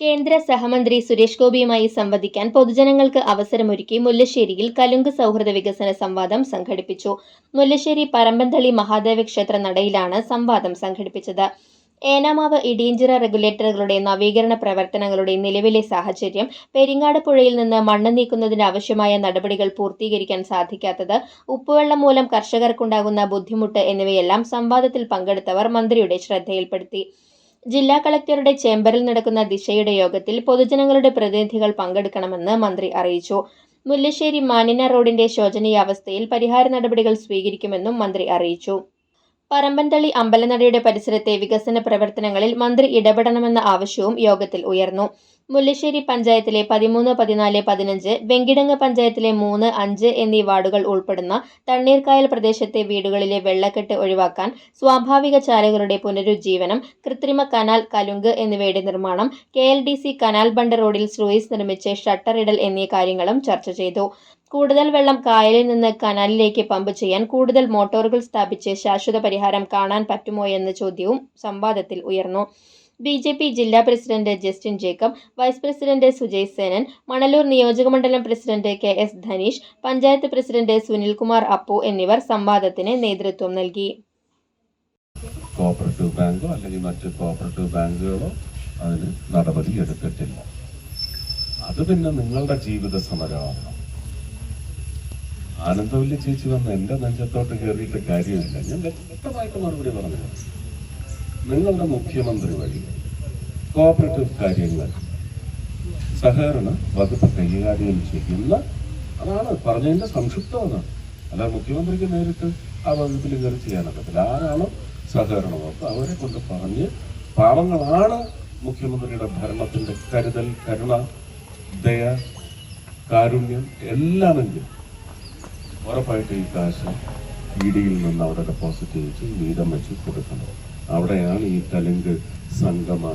കേന്ദ്ര സഹമന്ത്രി സുരേഷ് ഗോപിയുമായി സംവദിക്കാൻ പൊതുജനങ്ങൾക്ക് അവസരമൊരുക്കി മുല്ലശ്ശേരിയിൽ കലുങ്ക് സൗഹൃദ വികസന സംവാദം സംഘടിപ്പിച്ചു. മുല്ലശ്ശേരി പരമ്പന്തളി മഹാദേവ ക്ഷേത്ര നടയിലാണ് സംവാദം സംഘടിപ്പിച്ചത്. ഏനാമാവ് ഇടിയഞ്ചിറ റെഗുലേറ്ററുകളുടെ നവീകരണ പ്രവർത്തനങ്ങളുടെ നിലവിലെ സാഹചര്യം പെരിങ്ങാട് പുഴയിൽ നിന്ന് മണ്ണ് നീക്കുന്നതിന് ആവശ്യമായ നടപടികൾ പൂർത്തീകരിക്കാൻ സാധിക്കാത്തത് ഉപ്പുവെള്ളം മൂലം കർഷകർക്കുണ്ടാകുന്ന ബുദ്ധിമുട്ട് എന്നിവയെല്ലാം സംവാദത്തിൽ പങ്കെടുത്തവർ മന്ത്രിയുടെ ശ്രദ്ധയിൽപ്പെടുത്തി. ജില്ലാ കളക്ടറുടെ ചേംബറിൽ നടക്കുന്ന ദിശയുടെ യോഗത്തിൽ പൊതുജനങ്ങളുടെ പ്രതിനിധികൾ പങ്കെടുക്കണമെന്ന് മന്ത്രി അറിയിച്ചു. മുല്ലശ്ശേരി മാനിന റോഡിന്റെ ശോചനീയാവസ്ഥയിൽ പരിഹാര നടപടികൾ സ്വീകരിക്കുമെന്നും മന്ത്രി അറിയിച്ചു. പറമ്പൻതളി അമ്പലനടയുടെ പരിസരത്തെ വികസന പ്രവർത്തനങ്ങളിൽ മന്ത്രി ഇടപെടണമെന്ന ആവശ്യവും യോഗത്തിൽ ഉയർന്നു. മുല്ലശ്ശേരി പഞ്ചായത്തിലെ പതിമൂന്ന് പതിനാല് പതിനഞ്ച് വെങ്കിടങ്ങ് പഞ്ചായത്തിലെ മൂന്ന് അഞ്ച് എന്നീ വാർഡുകൾ ഉൾപ്പെടുന്ന തണ്ണീർക്കായൽ പ്രദേശത്തെ വീടുകളിലെ വെള്ളക്കെട്ട് ഒഴിവാക്കാൻ സ്വാഭാവിക ചാലുകളുടെ പുനരുജ്ജീവനം കൃത്രിമ കനാൽ കലുങ്ക് എന്നിവയുടെ നിർമ്മാണം കെ കനാൽ ബണ്ട് റോഡിൽ സ്ലൂയിസ് നിർമ്മിച്ച് ഷട്ടറിടൽ എന്നീ കാര്യങ്ങളും ചർച്ച ചെയ്തു. കൂടുതൽ വെള്ളം കായലിൽ നിന്ന് കനാലിലേക്ക് പമ്പ് ചെയ്യാൻ കൂടുതൽ മോട്ടോറുകൾ സ്ഥാപിച്ച് ശാശ്വത പരിഹാരം കാണാൻ പറ്റുമോ എന്ന ചോദ്യവും സംവാദത്തിൽ ഉയർന്നു. ബി ജെ പി ജില്ലാ president Justin Jacob vice president Sujay Senan Manalur നിയോജകമണ്ഡലം president K S Dhanish panchayat president Sunilkumar Appu എന്നിവർ സംവാദത്തിന് നേതൃത്വം നൽകി. കോപ്പറേറ്റീവ് ബാങ്കോ അല്ലെങ്കിൽ മറ്റ് കോപ്പറേറ്റീവ് ബാങ്കുകളോ അതിന് നടപടി എടുത്തിട്ടില്ല. അത് പിന്നെ നിങ്ങളുടെ ജീവിത സമരമാണ്? ആനന്ദവല്ലി ചേച്ചി വന്ന് എന്റെ നെഞ്ചത്തോട്ട് കയറിയിട്ട് കാര്യമില്ല. ഞാൻ വ്യക്തമായിട്ട് മറുപടി പറഞ്ഞു. നിങ്ങളുടെ മുഖ്യമന്ത്രി വഴി കോപ്പറേറ്റീവ് കാര്യങ്ങൾ സഹകരണ വകുപ്പ് കൈകാര്യം ചെയ്യുന്ന അതാണ് പറഞ്ഞതിന്റെ സംക്ഷിപ്തമാണ് അല്ല മുഖ്യമന്ത്രിക്ക് നേരിട്ട് ആ വകുപ്പിൽ കയറി ചെയ്യാനൊക്കത്തില്ല ആരാണോ സഹകരണ വകുപ്പ് അവരെ കൊണ്ട് പറഞ്ഞ് പാവങ്ങളാണ് മുഖ്യമന്ത്രിയുടെ ഭരണത്തിന്റെ കരുതൽ കരുണ ദയ കാരുണ്യം എല്ലാമെങ്കിലും ഉറപ്പായിട്ട് ഈ കാശ് ഇ ഡിയിൽ നിന്ന് അവിടെ ഡെപ്പോസിറ്റ് ചെയ്ത് വീതം വെച്ച് കൊടുക്കണം. അവിടെയാണ് ഈ തെലുങ്ക് സംഗമ